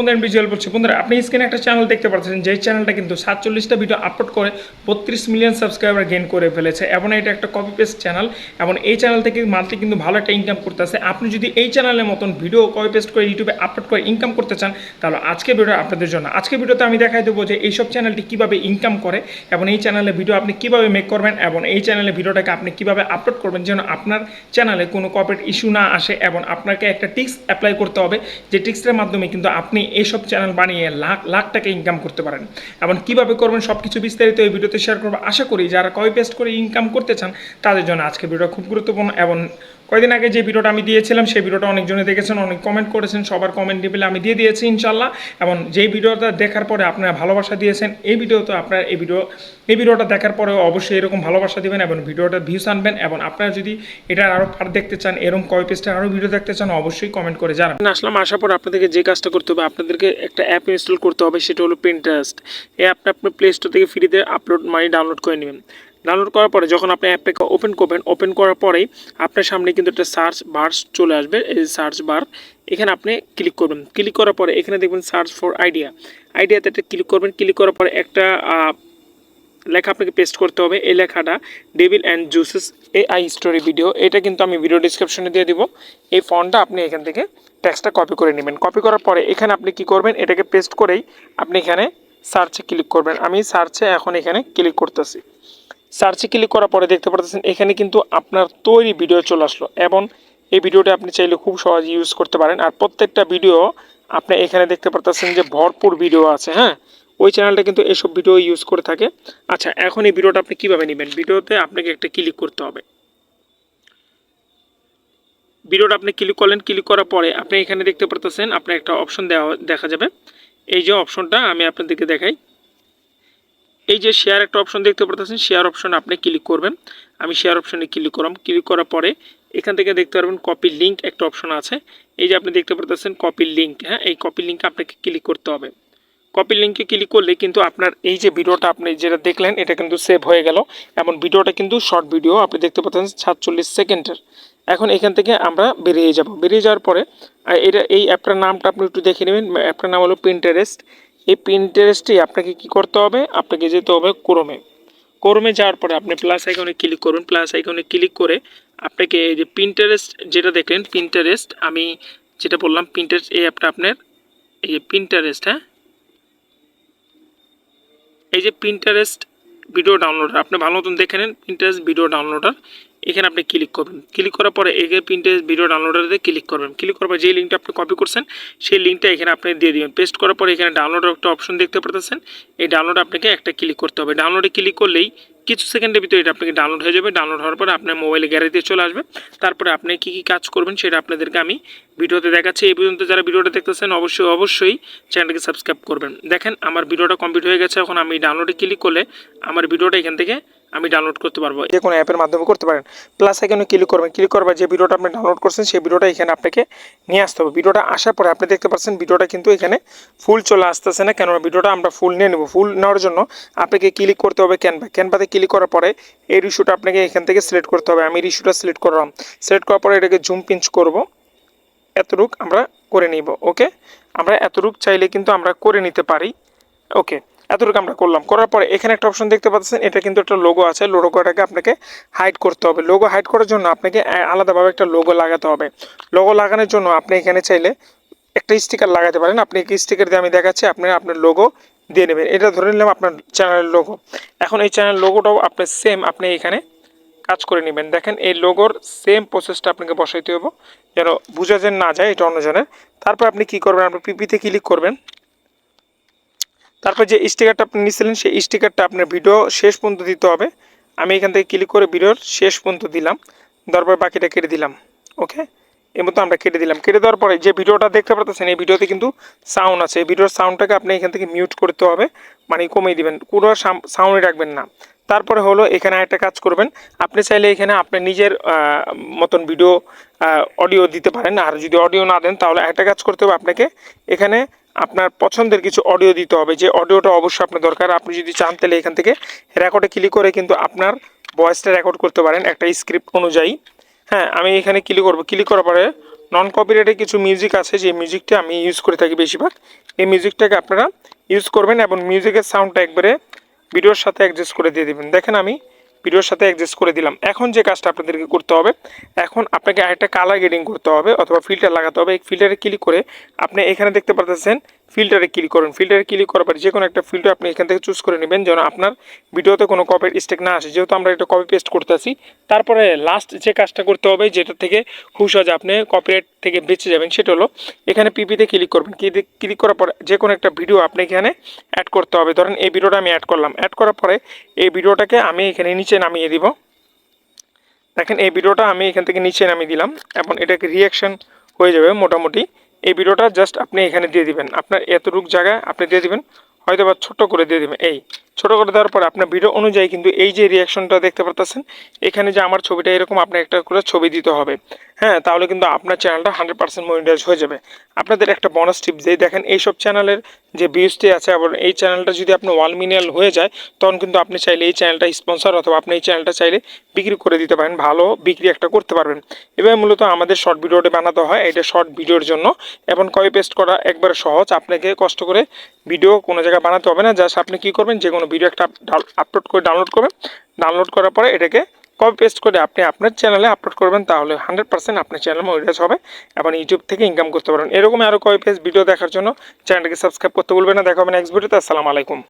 বন্ধুরা ভিজুয়াল বলছি। বন্ধুরা, আপনি স্ক্রিনে একটা চ্যানেল দেখতে পাচ্ছেন যে চ্যানেলটা কিন্তু সাতচল্লিশটা ভিডিও আপলোড করে বত্রিশ মিলিয়ন সাবস্ক্রাইবার গেন করে ফেলেছে। এবং এটা একটা কপি পেস্ট চ্যানেল এবং এই চ্যানেল থেকে মান্থলি কিন্তু ভালো একটা ইনকাম করতেছে। আপনি যদি এই চ্যানেলের মতন ভিডিও কপি পেস্ট করে ইউটিউবে আপলোড করে ইনকাম করতে চান, তাহলে আজকে ভিডিও আপনাদের জন্য। আজকে ভিডিওতে আমি দেখাই দেবো যে এইসব চ্যানেলটি কীভাবে ইনকাম করে, এবং এই চ্যানেলে ভিডিও আপনি কীভাবে মেক করবেন, এবং এই চ্যানেলে ভিডিওটাকে আপনি কীভাবে আপলোড করবেন, যেন আপনার চ্যানেলে কোনো কপির ইস্যু না আসে, এবং আপনাকে একটা টিক্স অ্যাপ্লাই করতে হবে। যে টিক্সের মাধ্যমে কিন্তু আপনি এইসব চ্যানেল বানিয়ে লাখ লাখ টাকা ইনকাম করতে পারেন। এবং কীভাবে করবেন সব কিছু বিস্তারিত এই ভিডিওতে শেয়ার করব। আশা করি যারা কপি পেস্ট করে ইনকাম করতে চান, তাদের জন্য আজকে ভিডিও খুব গুরুত্বপূর্ণ এবং কয়েকদিন আগে যে ভিডিওটা আমি দিয়েছিলাম, সেই ভিডিওটা অনেকজনে দেখেছেন, অনেক কমেন্ট করেছেন, সবার কমেন্ট টেবিলে আমি দিয়ে দিয়েছি ইনশাল্লাহ। এবং যেই ভিডিওটা দেখার পরে আপনারা ভালোবাসা দিয়েছেন, এই ভিডিওতে আপনার এই ভিডিও, এই ভিডিওটা দেখার পরেও অবশ্যই এরকম ভালোবাসা দিবেন এবং ভিডিওটা ভিউস আনবেন। এবং আপনারা যদি এটার আরও পার্ট দেখতে চান, এরকম কয় পেজটা আরও ভিডিও দেখতে চান, অবশ্যই কমেন্ট করে জানাবেন। আসলাম আসার পর আপনাদেরকে যে কাজটা করতে হবে, আপনাদেরকে একটা অ্যাপ ইনস্টল করতে হবে, সেটা হলো প্রিন্টারেস্ট এই অ্যাপটা আপনি প্লে স্টোর থেকে ফ্রিতে আপলোড মানে ডাউনলোড করে নেবেন। ডাউনলোড করার পরে যখন আপনি অ্যাপটাকে ওপেন করবেন ওপেন করার পরেই আপনার সামনে কিন্তু একটা সার্চ বার চলে আসবে। এই সার্চ বার এখানে আপনি ক্লিক করবেন। ক্লিক করার পরে এখানে দেখবেন সার্চ ফর আইডিয়া আইডিয়াতে একটা ক্লিক করবেন। ক্লিক করার পরে একটা লেখা আপনাকে পেস্ট করতে হবে। এই লেখাটা devil and juices A I story video এটা কিন্তু আমি ভিডিও ডিসক্রিপশনে দিয়ে দিব। এই ফন্টটা আপনি এখান থেকে টেক্সটটা কপি করে নেবেন। কপি করার পরে এখানে আপনি কি করবেন? এটাকে পেস্ট করেই আপনি এখানে সার্চে ক্লিক করবেন। আমি সার্চে এখন এখানে ক্লিক করতেছি। সার্চে ক্লিক করার পরে দেখতে পাচ্ছেন এখানে কিন্তু আপনার তৈরি ভিডিও চলে আসলো এবং এই ভিডিওটা আপনি চাইলে খুব সহজে ইউজ করতে পারেন। আর প্রত্যেকটা ভিডিও আপনি এখানে দেখতে পাচ্ছেন যে ভরপুর ভিডিও আছে হ্যাঁ? ওই চ্যানেলটা কিন্তু এসব ভিডিও ইউজ করে থাকে। আচ্ছা এখন এই ভিডিওটা আপনি কীভাবে নেবেন? ভিডিওতে আপনাকে একটা ক্লিক করতে হবে। ভিডিওটা আপনি ক্লিক করলেন ক্লিক করার পরে আপনি এখানে দেখতে পারতেছেন, আপনার একটা অপশন দেওয়া, দেখা যাবে। এই যে অপশনটা আমি আপনাদেরকে দেখাই। এই যে শেয়ার একটা অপশন দেখতে পারতেছেন শেয়ার অপশন আপনি ক্লিক করবেন। আমি শেয়ার অপশনে ক্লিক করলাম। ক্লিক করার পরে এখান থেকে দেখতে পারবেন কপি লিঙ্ক একটা অপশন আছে। এই যে আপনি দেখতে পারতেছেন কপি লিঙ্ক হ্যাঁ? এই কপি লিঙ্ক আপনাকে ক্লিক করতে হবে। কপি লিঙ্কে ক্লিক করলে কিন্তু আপনার এই যে ভিডিওটা আপনি যেটা দেখলেন, এটা কিন্তু সেভ হয়ে গেল। এমন ভিডিওটা কিন্তু শর্ট ভিডিও আপনি দেখতে পাচ্ছেন সাতচল্লিশ সেকেন্ডের। এখন এখান থেকে আমরা বেরিয়ে যাব। বেরিয়ে যাওয়ার পরে এটা, এই অ্যাপটার নামটা আপনি একটু দেখে নেবেন। অ্যাপটার নাম হলো প্রিন্টারেস্ট এই প্রিন্টারেস্টে আপনাকে কি করতে হবে? আপনাকে যেতে হবে ক্রোমে ক্রোমে যাওয়ার পরে আপনি প্লাস আইকনে ক্লিক করবেন প্লাস আইকনে ক্লিক করে আপনাকে এই যে প্রিন্টারেস্ট যেটা দেখলেন প্রিন্টারেস্ট আমি যেটা বললাম প্রিন্টারেস্ট এই অ্যাপটা আপনার, এই যে প্রিন্টারেস্ট হ্যাঁ? এই যে প্রিন্টারেস্ট ভিডিও ডাউনলোডার আপনি ভালো মতন দেখে নেন প্রিন্টারেস্ট ভিডিও ডাউনলোডার এখানে আপনি ক্লিক করবেন। ক্লিক করার পরে এখানে প্রিন্টে ভিডিও ডাউনলোডারে ক্লিক করবেন। ক্লিক করার পর যে লিঙ্কটা আপনি কপি করছেন, সেই লিঙ্কটা এখানে আপনি দিয়ে দিবেন। পেস্ট করার পরে এখানে ডাউনলোডের একটা অপশন দেখতে পাচ্ছেন এই ডাউনলোড আপনাকে একটা ক্লিক করতে হবে। ডাউনলোডে ক্লিক করলেই কিছু সেকেন্ডের ভিতরে এটা আপনাকে ডাউনলোড হয়ে যাবে। ডাউনলোড হওয়ার পরে আপনার মোবাইলে গ্যালারিতে চলে আসবে। তারপরে আপনি কী কী কাজ করবেন সেটা আপনাদেরকে আমি ভিডিওতে দেখাচ্ছি। এই পর্যন্ত যারা ভিডিওটা দেখতেছেন, অবশ্যই অবশ্যই চ্যানেলকে সাবস্ক্রাইব করবেন। দেখেন, আমার ভিডিওটা কমপ্লিট হয়ে গেছে। এখন আমি ডাউনলোডে ক্লিক করলে আমার ভিডিওটা এখান থেকে আমি ডাউনলোড করতে পারব। যে কোনো অ্যাপের মাধ্যমে করতে পারেন। প্লাস এখানে ক্লিক করবেন। ক্লিক করবার যে ভিডিওটা আপনি ডাউনলোড করছেন, সেই ভিডিওটা এখানে আপনাকে নিয়ে আসতে হবে। ভিডিওটা আসার পরে আপনি দেখতে পাচ্ছেন ভিডিওটা কিন্তু এখানে ফুল চলে আসতেছে না। কেননা ভিডিওটা আমরা ফুল নিয়ে নেব। ফুল নেওয়ার জন্য আপনাকে ক্লিক করতে হবে ক্যানভা ক্যানভাতে ক্লিক করার পরে এই রিস্যুটা আপনাকে এখান থেকে সিলেক্ট করতে হবে। আমি রিস্যুটা সিলেক্ট করলাম। সিলেক্ট করার পরে এটাকে জুম পিঞ্চ করব। এতটুক আমরা করে নিব। ওকে আমরা এতটুক চাইলে কিন্তু আমরা করে নিতে পারি। ওকে এতটুকু আমরা করলাম। করার পরে এখানে একটা অপশন দেখতে পাচ্ছেন, এটা কিন্তু একটা লোগো আছে। লোগোটাকে আপনাকে হাইড করতে হবে। লোগো হাইড করার জন্য আপনাকে আলাদাভাবে একটা লোগো লাগাতে হবে। লোগো লাগানোর জন্য আপনি এখানে চাইলে একটা স্টিকার লাগাতে পারেন। আপনি স্টিকার দিয়ে আমি দেখাচ্ছি, আপনি আপনার লোগো দিয়ে নেবেন। এটা ধরে নিলাম আপনার চ্যানেলের লোগো এখন এই চ্যানেল লোগোটাও আপনার সেম আপনি এখানে কাজ করে নেবেন। দেখেন, এই লোগোর সেম প্রসেসটা আপনাকে বসাইতে হবে যেন বোঝা যেন না যায় এটা অন্যজনের তারপর আপনি কি করবেন? আপনি পিপিতে ক্লিক করবেন। তারপর যে স্টিকারটা আপনি নিয়েছিলেন সেই স্টিকারটা আপনার ভিডিও শেষ পর্যন্ত দিতে হবে। আমি এখান থেকে ক্লিক করে ভিডিওর শেষ পর্যন্ত দিলাম। তারপর বাকিটা কেটে দিলাম ওকে এর মতো আমরা কেটে দিলাম। কেটে দেওয়ার পরে যে ভিডিওটা দেখতে পাচ্ছেন এই ভিডিওতে কিন্তু সাউন্ড আছে। এই ভিডিওর সাউন্ডটাকে আপনি এখান থেকে মিউট করতে হবে মানে কমিয়ে দিবেন। কোনো সাউন্ডে রাখবেন না। তারপরে হলো, এখানে একটা কাজ করবেন। আপনি চাইলে এখানে আপনি নিজের মতন ভিডিও অডিও দিতে পারেন। আর যদি অডিও না দেন, তাহলে একটা কাজ করতে হবে আপনাকে। এখানে আপনার পছন্দের কিছু অডিও দিতে হবে। যে অডিওটা অবশ্যই আপনার দরকার। আপনি যদি চান তাহলে এখান থেকে রেকর্ডে ক্লিক করে কিন্তু আপনার ভয়েসটা রেকর্ড করতে পারেন একটা স্ক্রিপ্ট অনুযায়ী। হ্যাঁ আমি এখানে ক্লিক করব। ক্লিক করার পরে নন কপিরাইটের কিছু মিউজিক আছে। যে মিউজিকটা আমি ইউজ করে থাকি বেশিরভাগ। এই মিউজিকটাকে আপনারা ইউজ করবেন এবং মিউজিকের সাউন্ডটা একবারে ভিডিওর সাথে অ্যাডজাস্ট করে দিয়ে দেবেন। দেখেন আমি ভিডিওর সাথে অ্যাডজাস্ট করে দিলাম। এখন যে কাজটা আপনাদেরকে করতে হবে, এখন আপনাকে আরেকটা কালার গ্রেডিং করতে হবে অথবা ফিল্টার লাগাতে হবে। এই ফিল্টারে ক্লিক করে আপনি এখানে দেখতে পাচ্ছেন ফিল্টারে ক্লিক করুন। ফিল্টারে ক্লিক করার পরে যে কোনো একটা ফিল্টার আপনি এখান থেকে চুজ করে নেবেন যেন আপনার ভিডিওতে কোনো কপির স্টেক না আসে। যেহেতু আমরা একটা কপি পেস্ট করতেছি তারপরে লাস্ট যে কাজটা করতে হবে, যেটা থেকে খুব সহজে আপনি কপিরাইট থেকে বেঁচে যাবেন, সেটা হলো এখানে পিপিতে ক্লিক করবেন। ক্লিক করার পরে যে কোনো একটা ভিডিও আপনি এখানে অ্যাড করতে হবে। ধরেন এই ভিডিওটা আমি অ্যাড করলাম। অ্যাড করার পরে এই ভিডিওটাকে আমি এখানে নিচে নামিয়ে দিব। দেখেন এই ভিডিওটা আমি এখান থেকে নিচে নামিয়ে দিলাম এবং এটাকে রিয়াকশন হয়ে যাবে মোটামুটি। এই ভিডিওটা জাস্ট আপনি এখানে দিয়ে দিবেন। আপনার এতটুক জায়গায় আপনি দিয়ে দিবেন হয়তো বা ছোট্ট করে দিয়ে দেবেন। এই ছোট করে দেওয়ার পর আপনার ভিডিও অনুযায়ী কিন্তু এই যে রিয়াকশনটা দেখতে পারতেছেন, এখানে যে আমার ছবিটা এরকম আপনি একটা করে ছবি দিতে হবে। হ্যাঁ তাহলে কিন্তু আপনার চ্যানেলটা হান্ড্রেড পার্সেন্ট মনিটাইজ হয়ে যাবে। আপনাদের একটা বোনাস টিপ যেই দেখেন এইসব চ্যানেলের যে ভিউজটি আছে, আবার এই চ্যানেলটা যদি আপনার ওয়ান মিলিয়ন হয়ে যায়, তখন কিন্তু আপনি চাইলে এই চ্যানেলটা স্পন্সর অথবা আপনি এই চ্যানেলটা চাইলে বিক্রি করে দিতে পারেন, ভালো বিক্রি একটা করতে পারবেন। এবার মূলত আমাদের শর্ট ভিডিওটা বানাতে হয়, এটা শর্ট ভিডিওর জন্য। এবং কপি পেস্ট করা একবারে সহজ, আপনাকে কষ্ট করে ভিডিও কোনো জায়গায় বানাতে হবে না জাস্ট আপনি কী করবেন যে কোনো ভিডিও একটা আপলোড করে ডাউনলোড করবেন। ডাউনলোড করার পরে এটাকে কপি পেস্ট করে আপনি আপনার চ্যানেলে আপলোড করবেন, তাহলে হান্ড্রেড পার্সেন্ট আপনার চ্যানেল মনিটাইজ হবে এবং ইউটিউব থেকে ইনকাম করতে পারবেন। এরকম আরও কপি পেস্ট ভিডিও দেখার জন্য চ্যানেলটাকে সাবস্ক্রাইব করতে ভুলবেন না। দেখাবেন হবে নেক্সট ভিডিওতে আসসালামু আলাইকুম।